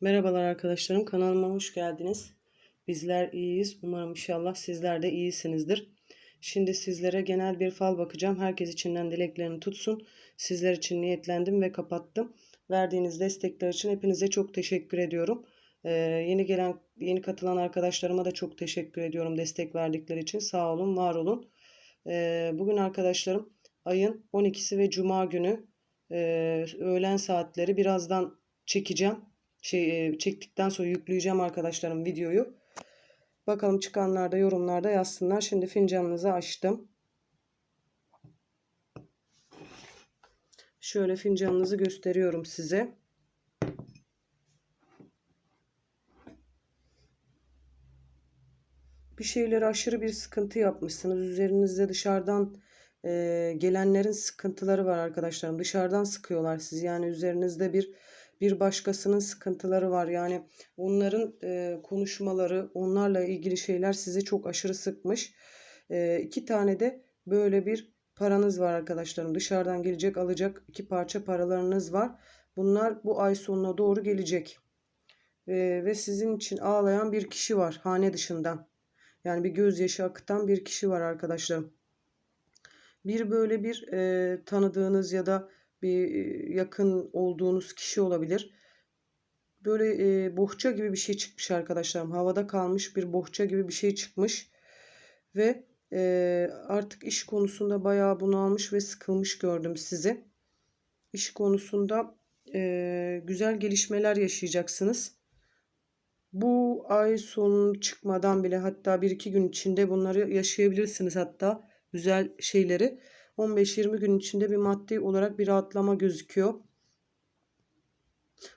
Merhabalar arkadaşlarım, kanalıma hoş geldiniz. Bizler iyiyiz. Umarım inşallah sizler de iyisinizdir. Şimdi sizlere genel bir fal bakacağım. Herkes içinden dileklerini tutsun. Sizler için niyetlendim ve kapattım. Verdiğiniz destekler için hepinize çok teşekkür ediyorum. Ee, yeni gelen, yeni katılan arkadaşlarıma da çok teşekkür ediyorum destek verdikleri için. Sağ olun, var olun. Ee, bugün arkadaşlarım ayın 12'si ve Cuma günü e, öğlen saatleri birazdan çekeceğim şey e, çektikten sonra yükleyeceğim arkadaşlarım videoyu. Bakalım çıkanlarda yorumlarda yazsınlar. Şimdi fincanınızı açtım. Şöyle fincanınızı gösteriyorum size. Bir şeyleri aşırı bir sıkıntı yapmışsınız. Üzerinizde dışarıdan e, gelenlerin sıkıntıları var arkadaşlarım. Dışarıdan sıkıyorlar sizi. Yani üzerinizde bir bir başkasının sıkıntıları var. Yani onların e, konuşmaları, onlarla ilgili şeyler sizi çok aşırı sıkmış. E, iki tane de böyle bir paranız var arkadaşlarım. Dışarıdan gelecek alacak iki parça paralarınız var. Bunlar bu ay sonuna doğru gelecek. E, ve sizin için ağlayan bir kişi var hane dışından. Yani bir gözyaşı akıtan bir kişi var arkadaşlarım. Bir böyle bir e, tanıdığınız ya da bir yakın olduğunuz kişi olabilir. Böyle e, bohça gibi bir şey çıkmış arkadaşlarım. Havada kalmış bir bohça gibi bir şey çıkmış. Ve e, artık iş konusunda bayağı bunalmış ve sıkılmış gördüm sizi. İş konusunda e, güzel gelişmeler yaşayacaksınız. Bu ay sonu çıkmadan bile hatta bir iki gün içinde bunları yaşayabilirsiniz hatta güzel şeyleri. 15-20 gün içinde bir maddi olarak bir rahatlama gözüküyor.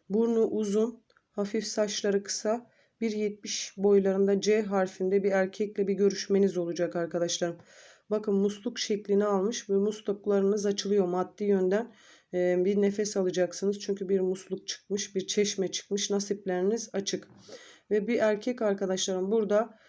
Burnu uzun, hafif saçları kısa, 1.70 boylarında C harfinde bir erkekle bir görüşmeniz olacak arkadaşlarım. Bakın musluk şeklini almış ve musluklarınız açılıyor maddi yönden. bir nefes alacaksınız. Çünkü bir musluk çıkmış, bir çeşme çıkmış. Nasipleriniz açık. Ve bir erkek arkadaşlarım burada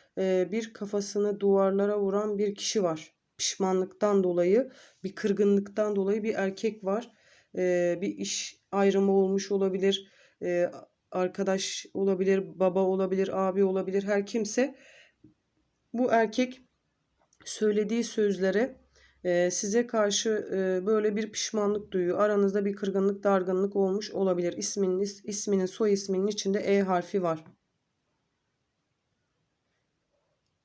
bir kafasını duvarlara vuran bir kişi var pişmanlıktan dolayı, bir kırgınlıktan dolayı bir erkek var. Ee, bir iş ayrımı olmuş olabilir, ee, arkadaş olabilir, baba olabilir, abi olabilir, her kimse. Bu erkek söylediği sözlere e, size karşı e, böyle bir pişmanlık duyuyor. Aranızda bir kırgınlık, dargınlık olmuş olabilir. İsminin, isminin, soy isminin içinde E harfi var.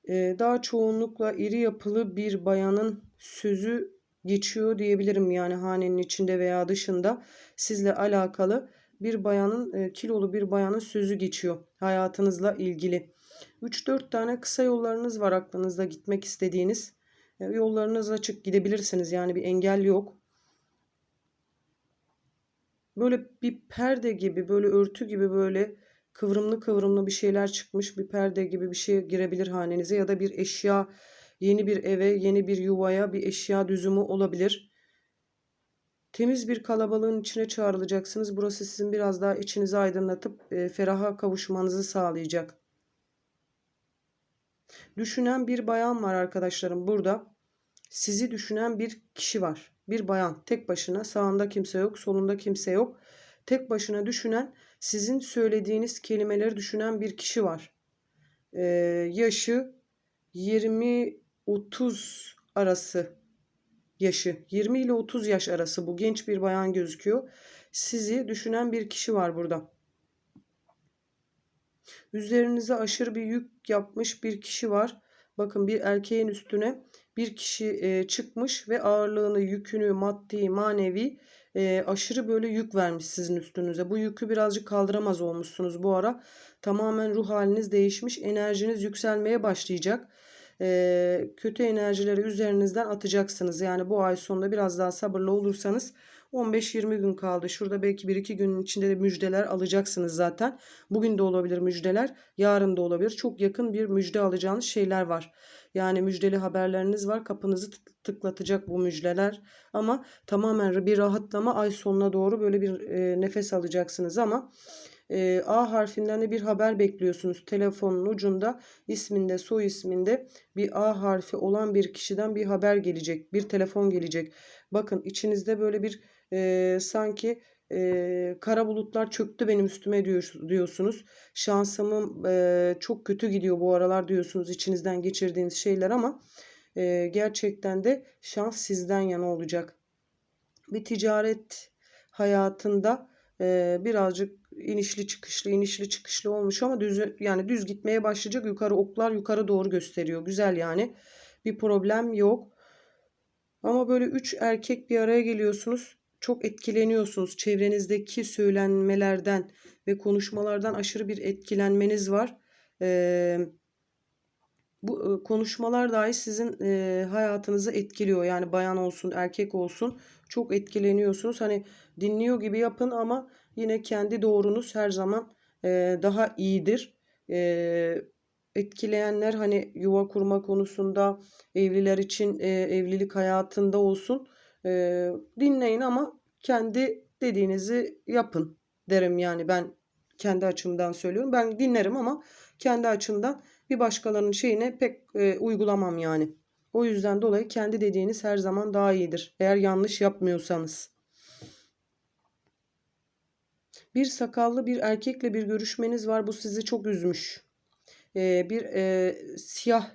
Daha çoğunlukla iri yapılı bir bayanın sözü geçiyor diyebilirim yani hanenin içinde veya dışında sizle alakalı bir bayanın kilolu bir bayanın sözü geçiyor hayatınızla ilgili. 3-4 tane kısa yollarınız var aklınızda gitmek istediğiniz. Yollarınız açık gidebilirsiniz yani bir engel yok. Böyle bir perde gibi böyle örtü gibi böyle kıvrımlı kıvrımlı bir şeyler çıkmış bir perde gibi bir şey girebilir hanenize ya da bir eşya yeni bir eve yeni bir yuvaya bir eşya düzümü olabilir. Temiz bir kalabalığın içine çağrılacaksınız. Burası sizin biraz daha içinizi aydınlatıp e, feraha kavuşmanızı sağlayacak. Düşünen bir bayan var arkadaşlarım burada. Sizi düşünen bir kişi var. Bir bayan tek başına sağında kimse yok solunda kimse yok. Tek başına düşünen sizin söylediğiniz kelimeleri düşünen bir kişi var. Ee, yaşı 20-30 arası yaşı 20 ile 30 yaş arası bu genç bir bayan gözüküyor. Sizi düşünen bir kişi var burada. Üzerinize aşırı bir yük yapmış bir kişi var. Bakın bir erkeğin üstüne bir kişi e, çıkmış ve ağırlığını, yükünü, maddi, manevi e, aşırı böyle yük vermiş sizin üstünüze. Bu yükü birazcık kaldıramaz olmuşsunuz bu ara. Tamamen ruh haliniz değişmiş. Enerjiniz yükselmeye başlayacak. E, kötü enerjileri üzerinizden atacaksınız. Yani bu ay sonunda biraz daha sabırlı olursanız 15-20 gün kaldı. Şurada belki 1-2 günün içinde de müjdeler alacaksınız zaten. Bugün de olabilir müjdeler. Yarın da olabilir. Çok yakın bir müjde alacağınız şeyler var. Yani müjdeli haberleriniz var. Kapınızı tıklatacak bu müjdeler. Ama tamamen bir rahatlama ay sonuna doğru böyle bir e, nefes alacaksınız ama e, A harfinden de bir haber bekliyorsunuz. Telefonun ucunda isminde soy isminde bir A harfi olan bir kişiden bir haber gelecek. Bir telefon gelecek. Bakın içinizde böyle bir e, sanki e, kara bulutlar çöktü benim üstüme diyor, diyorsunuz. Şansımın e, çok kötü gidiyor bu aralar diyorsunuz içinizden geçirdiğiniz şeyler ama e, gerçekten de şans sizden yana olacak. Bir ticaret hayatında e, birazcık inişli çıkışlı inişli çıkışlı olmuş ama düz yani düz gitmeye başlayacak yukarı oklar yukarı doğru gösteriyor. Güzel yani. Bir problem yok. Ama böyle üç erkek bir araya geliyorsunuz. Çok etkileniyorsunuz. Çevrenizdeki söylenmelerden ve konuşmalardan aşırı bir etkilenmeniz var. Ee, bu konuşmalar dahi sizin e, hayatınızı etkiliyor. Yani bayan olsun, erkek olsun çok etkileniyorsunuz. Hani dinliyor gibi yapın ama yine kendi doğrunuz her zaman e, daha iyidir. E, etkileyenler hani yuva kurma konusunda evliler için e, evlilik hayatında olsun e, dinleyin ama kendi dediğinizi yapın derim yani ben kendi açımdan söylüyorum. Ben dinlerim ama kendi açımdan bir başkalarının şeyine pek e, uygulamam yani. O yüzden dolayı kendi dediğiniz her zaman daha iyidir. Eğer yanlış yapmıyorsanız. Bir sakallı bir erkekle bir görüşmeniz var. Bu sizi çok üzmüş. Ee, bir e, siyah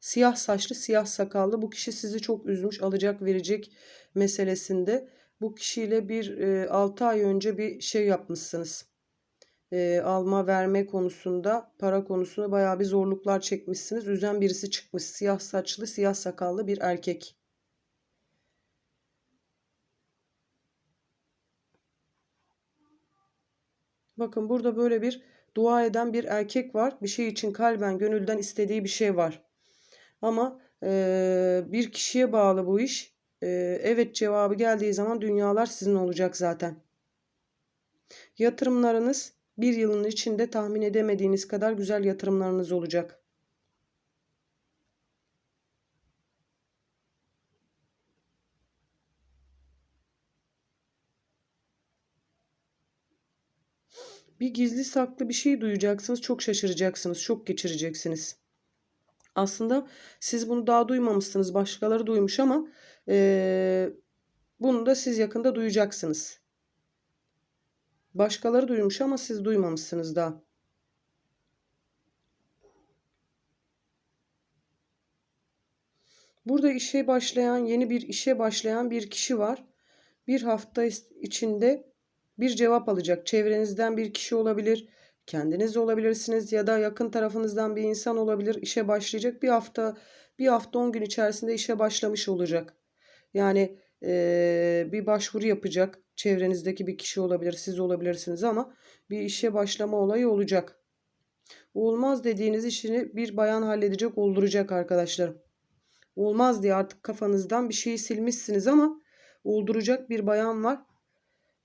siyah saçlı, siyah sakallı bu kişi sizi çok üzmüş. Alacak verecek meselesinde. Bu kişiyle bir e, 6 ay önce bir şey yapmışsınız. E, alma verme konusunda, para konusunda bayağı bir zorluklar çekmişsiniz. Üzen birisi çıkmış. Siyah saçlı, siyah sakallı bir erkek. Bakın burada böyle bir dua eden bir erkek var. Bir şey için kalben, gönülden istediği bir şey var. Ama e, bir kişiye bağlı bu iş. E, evet cevabı geldiği zaman dünyalar sizin olacak zaten. Yatırımlarınız bir yılın içinde tahmin edemediğiniz kadar güzel yatırımlarınız olacak. Bir gizli saklı bir şey duyacaksınız. Çok şaşıracaksınız. Şok geçireceksiniz. Aslında siz bunu daha duymamışsınız. Başkaları duymuş ama e, bunu da siz yakında duyacaksınız. Başkaları duymuş ama siz duymamışsınız daha. Burada işe başlayan, yeni bir işe başlayan bir kişi var. Bir hafta içinde bir cevap alacak. Çevrenizden bir kişi olabilir, kendiniz olabilirsiniz ya da yakın tarafınızdan bir insan olabilir. İşe başlayacak bir hafta, bir hafta 10 gün içerisinde işe başlamış olacak. Yani e, bir başvuru yapacak. Çevrenizdeki bir kişi olabilir, siz olabilirsiniz ama bir işe başlama olayı olacak. Olmaz dediğiniz işini bir bayan halledecek, olduracak arkadaşlarım. Olmaz diye artık kafanızdan bir şeyi silmişsiniz ama olduracak bir bayan var.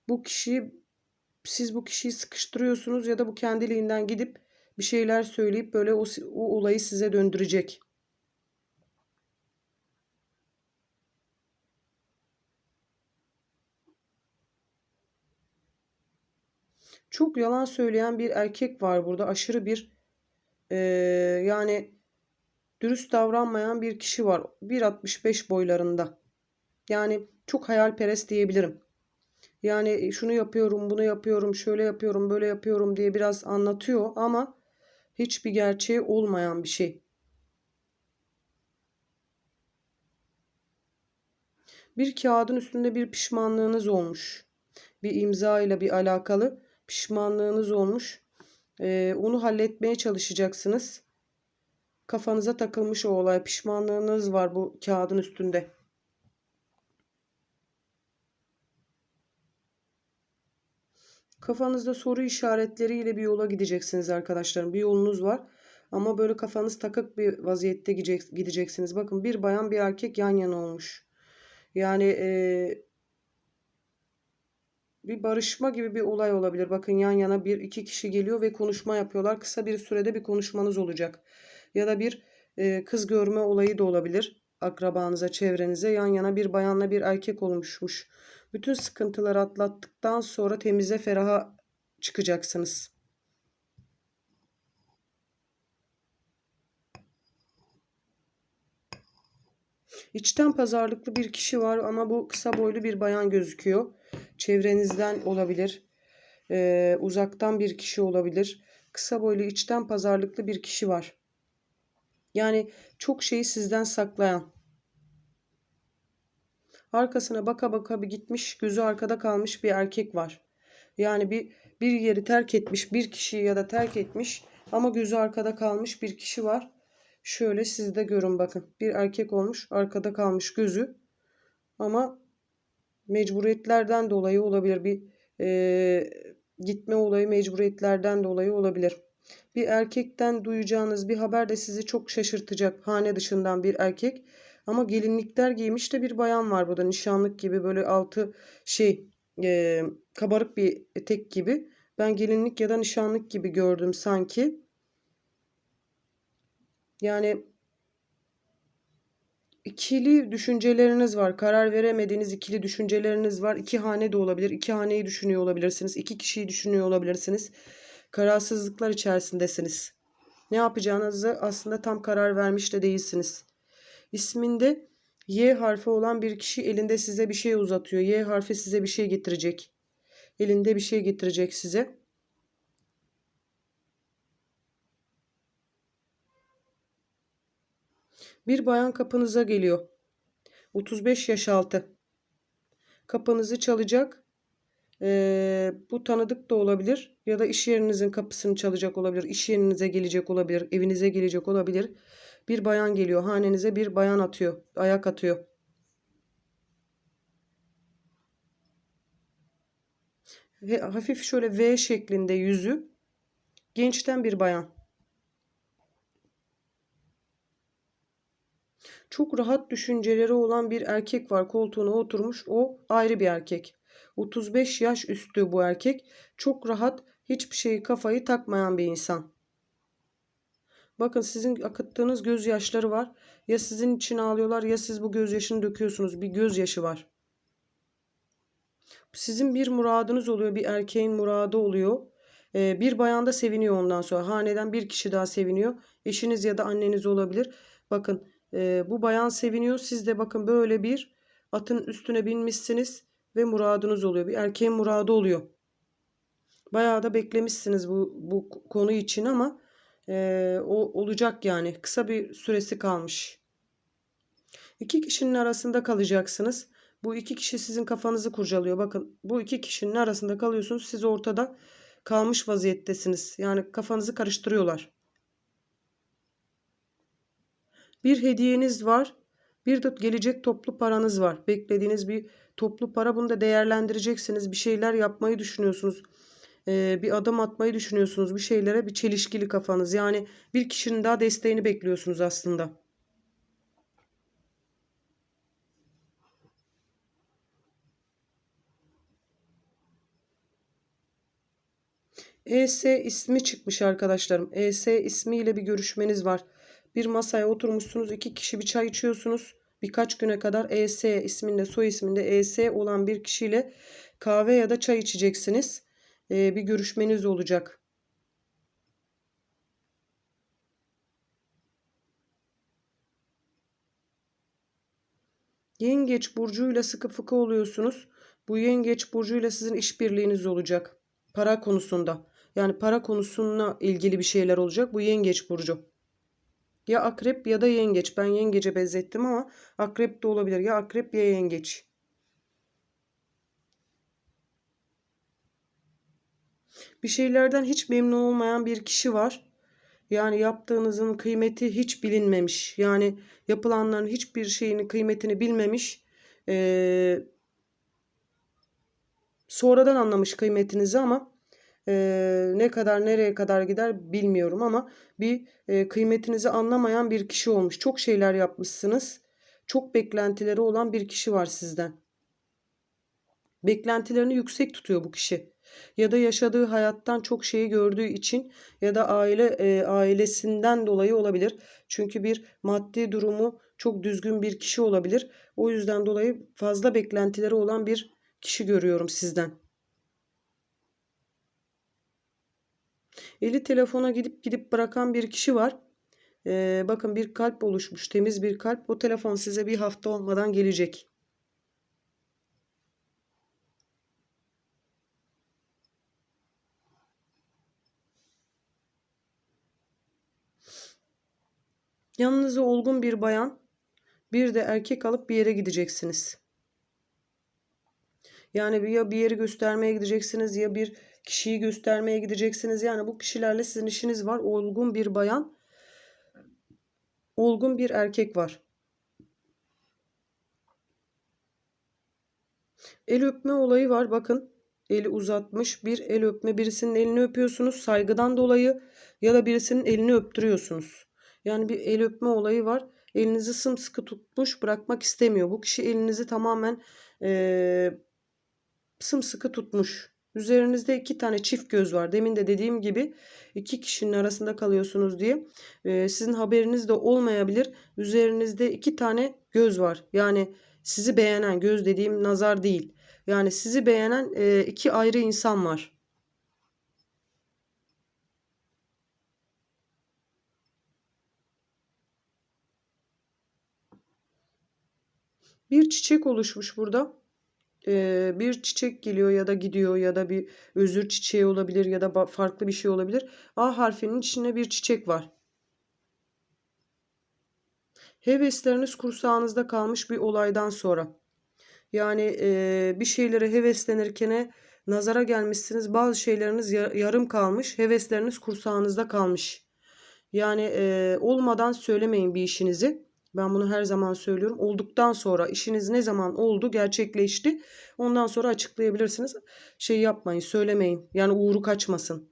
Bu kişi siz bu kişiyi sıkıştırıyorsunuz ya da bu kendiliğinden gidip bir şeyler söyleyip böyle o, o olayı size döndürecek. Çok yalan söyleyen bir erkek var burada. Aşırı bir e, yani dürüst davranmayan bir kişi var. 1.65 boylarında. Yani çok hayalperest diyebilirim. Yani şunu yapıyorum, bunu yapıyorum, şöyle yapıyorum, böyle yapıyorum diye biraz anlatıyor ama hiçbir gerçeği olmayan bir şey. Bir kağıdın üstünde bir pişmanlığınız olmuş. Bir imza ile bir alakalı pişmanlığınız olmuş. Ee, onu halletmeye çalışacaksınız. Kafanıza takılmış o olay. Pişmanlığınız var bu kağıdın üstünde. Kafanızda soru işaretleriyle bir yola gideceksiniz arkadaşlarım. Bir yolunuz var. Ama böyle kafanız takık bir vaziyette gideceksiniz. Bakın bir bayan bir erkek yan yana olmuş. Yani e, bir barışma gibi bir olay olabilir. Bakın yan yana bir iki kişi geliyor ve konuşma yapıyorlar. Kısa bir sürede bir konuşmanız olacak. Ya da bir e, kız görme olayı da olabilir. Akrabanıza, çevrenize yan yana bir bayanla bir erkek olmuşmuş. Bütün sıkıntıları atlattıktan sonra temize feraha çıkacaksınız. İçten pazarlıklı bir kişi var ama bu kısa boylu bir bayan gözüküyor. Çevrenizden olabilir. Ee, uzaktan bir kişi olabilir. Kısa boylu içten pazarlıklı bir kişi var. Yani çok şeyi sizden saklayan. Arkasına baka baka bir gitmiş, gözü arkada kalmış bir erkek var. Yani bir bir yeri terk etmiş, bir kişiyi ya da terk etmiş ama gözü arkada kalmış bir kişi var. Şöyle siz de görün bakın. Bir erkek olmuş, arkada kalmış gözü. Ama mecburiyetlerden dolayı olabilir. Bir e, gitme olayı mecburiyetlerden dolayı olabilir. Bir erkekten duyacağınız bir haber de sizi çok şaşırtacak. Hane dışından bir erkek. Ama gelinlikler giymiş de bir bayan var burada. Nişanlık gibi böyle altı şey e, kabarık bir etek gibi. Ben gelinlik ya da nişanlık gibi gördüm sanki. Yani ikili düşünceleriniz var. Karar veremediğiniz ikili düşünceleriniz var. İki hane de olabilir. İki haneyi düşünüyor olabilirsiniz. İki kişiyi düşünüyor olabilirsiniz. Kararsızlıklar içerisindesiniz. Ne yapacağınızı aslında tam karar vermiş de değilsiniz. İsminde Y harfi olan bir kişi elinde size bir şey uzatıyor. Y harfi size bir şey getirecek. Elinde bir şey getirecek size. Bir bayan kapınıza geliyor. 35 yaş altı. Kapınızı çalacak. Ee, bu tanıdık da olabilir ya da iş yerinizin kapısını çalacak olabilir. İş yerinize gelecek olabilir, evinize gelecek olabilir. Bir bayan geliyor, hanenize bir bayan atıyor, ayak atıyor. Ve hafif şöyle V şeklinde yüzü. Gençten bir bayan. Çok rahat düşünceleri olan bir erkek var koltuğuna oturmuş. O ayrı bir erkek. 35 yaş üstü bu erkek. Çok rahat hiçbir şeyi kafayı takmayan bir insan. Bakın sizin akıttığınız gözyaşları var. Ya sizin için ağlıyorlar ya siz bu gözyaşını döküyorsunuz. Bir gözyaşı var. Sizin bir muradınız oluyor. Bir erkeğin muradı oluyor. Ee, bir bayan da seviniyor ondan sonra. Haneden bir kişi daha seviniyor. Eşiniz ya da anneniz olabilir. Bakın e, bu bayan seviniyor. Siz de bakın böyle bir atın üstüne binmişsiniz ve muradınız oluyor. Bir erkeğin muradı oluyor. Bayağı da beklemişsiniz bu, bu konu için ama e, o olacak yani. Kısa bir süresi kalmış. İki kişinin arasında kalacaksınız. Bu iki kişi sizin kafanızı kurcalıyor. Bakın bu iki kişinin arasında kalıyorsunuz. Siz ortada kalmış vaziyettesiniz. Yani kafanızı karıştırıyorlar. Bir hediyeniz var. Bir de gelecek toplu paranız var. Beklediğiniz bir toplu para bunu da değerlendireceksiniz. Bir şeyler yapmayı düşünüyorsunuz. Bir adım atmayı düşünüyorsunuz. Bir şeylere bir çelişkili kafanız. Yani bir kişinin daha desteğini bekliyorsunuz aslında. ES ismi çıkmış arkadaşlarım. ES ismiyle bir görüşmeniz var. Bir masaya oturmuşsunuz. iki kişi bir çay içiyorsunuz. Birkaç güne kadar ES isminde soy isminde ES olan bir kişiyle kahve ya da çay içeceksiniz. Ee, bir görüşmeniz olacak. Yengeç burcuyla sıkı fıkı oluyorsunuz. Bu yengeç burcuyla sizin işbirliğiniz olacak. Para konusunda. Yani para konusuna ilgili bir şeyler olacak. Bu yengeç burcu. Ya akrep ya da yengeç. Ben yengece benzettim ama akrep de olabilir. Ya akrep ya yengeç. Bir şeylerden hiç memnun olmayan bir kişi var. Yani yaptığınızın kıymeti hiç bilinmemiş. Yani yapılanların hiçbir şeyini kıymetini bilmemiş. Ee, sonradan anlamış kıymetinizi ama e, ne kadar nereye kadar gider bilmiyorum ama bir e, kıymetinizi anlamayan bir kişi olmuş. Çok şeyler yapmışsınız. Çok beklentileri olan bir kişi var sizden. Beklentilerini yüksek tutuyor bu kişi. Ya da yaşadığı hayattan çok şeyi gördüğü için ya da aile e, ailesinden dolayı olabilir. Çünkü bir maddi durumu çok düzgün bir kişi olabilir. O yüzden dolayı fazla beklentileri olan bir kişi görüyorum sizden. Eli telefona gidip gidip bırakan bir kişi var. Ee, bakın bir kalp oluşmuş. Temiz bir kalp. O telefon size bir hafta olmadan gelecek. Yanınıza olgun bir bayan, bir de erkek alıp bir yere gideceksiniz. Yani ya bir yeri göstermeye gideceksiniz ya bir kişiyi göstermeye gideceksiniz. Yani bu kişilerle sizin işiniz var. Olgun bir bayan, olgun bir erkek var. El öpme olayı var. Bakın eli uzatmış bir el öpme. Birisinin elini öpüyorsunuz saygıdan dolayı ya da birisinin elini öptürüyorsunuz. Yani bir el öpme olayı var. Elinizi sımsıkı tutmuş bırakmak istemiyor. Bu kişi elinizi tamamen ee, sımsıkı tutmuş. Üzerinizde iki tane çift göz var. Demin de dediğim gibi iki kişinin arasında kalıyorsunuz diye. Ee, sizin haberiniz de olmayabilir. Üzerinizde iki tane göz var. Yani sizi beğenen göz dediğim nazar değil. Yani sizi beğenen e, iki ayrı insan var. Bir çiçek oluşmuş burada. Ee, bir çiçek geliyor ya da gidiyor ya da bir özür çiçeği olabilir ya da farklı bir şey olabilir. A harfinin içinde bir çiçek var. Hevesleriniz kursağınızda kalmış bir olaydan sonra. Yani e, bir şeylere heveslenirken nazara gelmişsiniz. Bazı şeyleriniz yarım kalmış. Hevesleriniz kursağınızda kalmış. Yani e, olmadan söylemeyin bir işinizi. Ben bunu her zaman söylüyorum. Olduktan sonra işiniz ne zaman oldu, gerçekleşti. Ondan sonra açıklayabilirsiniz. Şey yapmayın, söylemeyin. Yani uğru kaçmasın.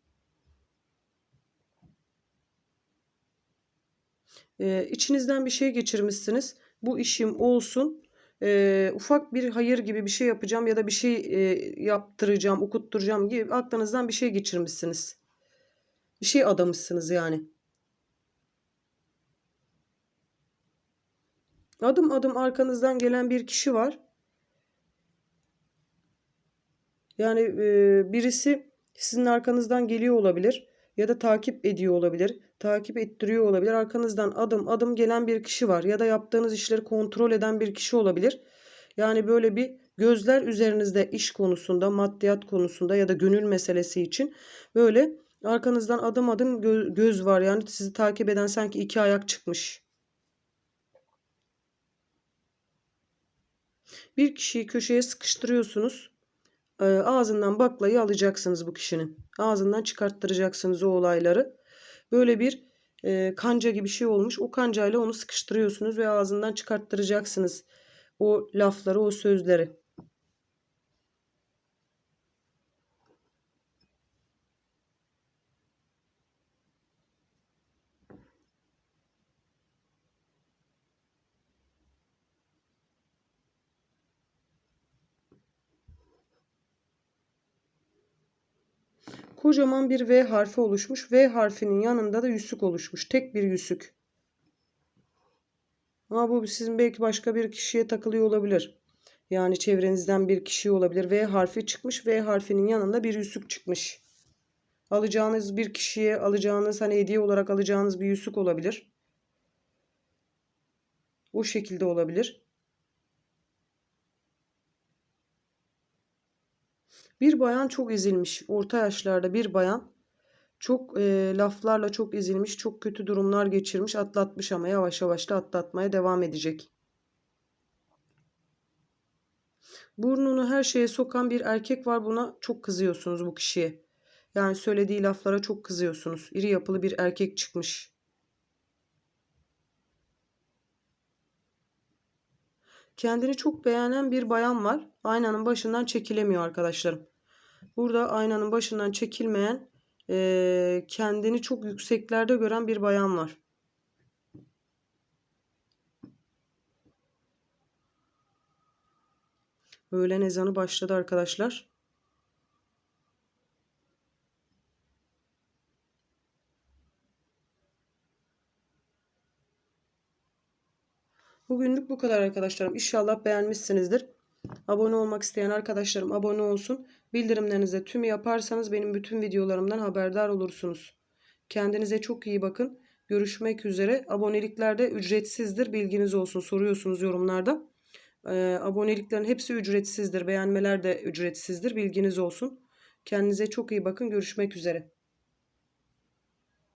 Ee, içinizden bir şey geçirmişsiniz. Bu işim olsun. Ee, ufak bir hayır gibi bir şey yapacağım ya da bir şey e, yaptıracağım, okutturacağım gibi aklınızdan bir şey geçirmişsiniz. Bir şey adamışsınız yani. Adım adım arkanızdan gelen bir kişi var. Yani e, birisi sizin arkanızdan geliyor olabilir ya da takip ediyor olabilir. Takip ettiriyor olabilir. Arkanızdan adım adım gelen bir kişi var ya da yaptığınız işleri kontrol eden bir kişi olabilir. Yani böyle bir gözler üzerinizde iş konusunda, maddiyat konusunda ya da gönül meselesi için böyle arkanızdan adım adım gö göz var. Yani sizi takip eden sanki iki ayak çıkmış. Bir kişiyi köşeye sıkıştırıyorsunuz. E, ağzından baklayı alacaksınız bu kişinin. Ağzından çıkarttıracaksınız o olayları. Böyle bir e, kanca gibi şey olmuş. O kancayla onu sıkıştırıyorsunuz ve ağzından çıkarttıracaksınız o lafları, o sözleri. Kocaman bir V harfi oluşmuş. V harfinin yanında da yüzük oluşmuş. Tek bir yüzük. Ama bu sizin belki başka bir kişiye takılıyor olabilir. Yani çevrenizden bir kişi olabilir. V harfi çıkmış. V harfinin yanında bir yüzük çıkmış. Alacağınız bir kişiye alacağınız hani hediye olarak alacağınız bir yüzük olabilir. O şekilde olabilir. Bir bayan çok ezilmiş. Orta yaşlarda bir bayan çok e, laflarla çok ezilmiş, çok kötü durumlar geçirmiş, atlatmış ama yavaş yavaş da atlatmaya devam edecek. Burnunu her şeye sokan bir erkek var. Buna çok kızıyorsunuz bu kişiye. Yani söylediği laflara çok kızıyorsunuz. İri yapılı bir erkek çıkmış. Kendini çok beğenen bir bayan var. Aynanın başından çekilemiyor arkadaşlarım. Burada aynanın başından çekilmeyen e, kendini çok yükseklerde gören bir bayan var. Öğlen ezanı başladı arkadaşlar. Bugünlük bu kadar arkadaşlarım. İnşallah beğenmişsinizdir. Abone olmak isteyen arkadaşlarım abone olsun. Bildirimlerinize tüm yaparsanız benim bütün videolarımdan haberdar olursunuz. Kendinize çok iyi bakın. Görüşmek üzere. Abonelikler de ücretsizdir. Bilginiz olsun. Soruyorsunuz yorumlarda. Ee, aboneliklerin hepsi ücretsizdir. Beğenmeler de ücretsizdir. Bilginiz olsun. Kendinize çok iyi bakın. Görüşmek üzere.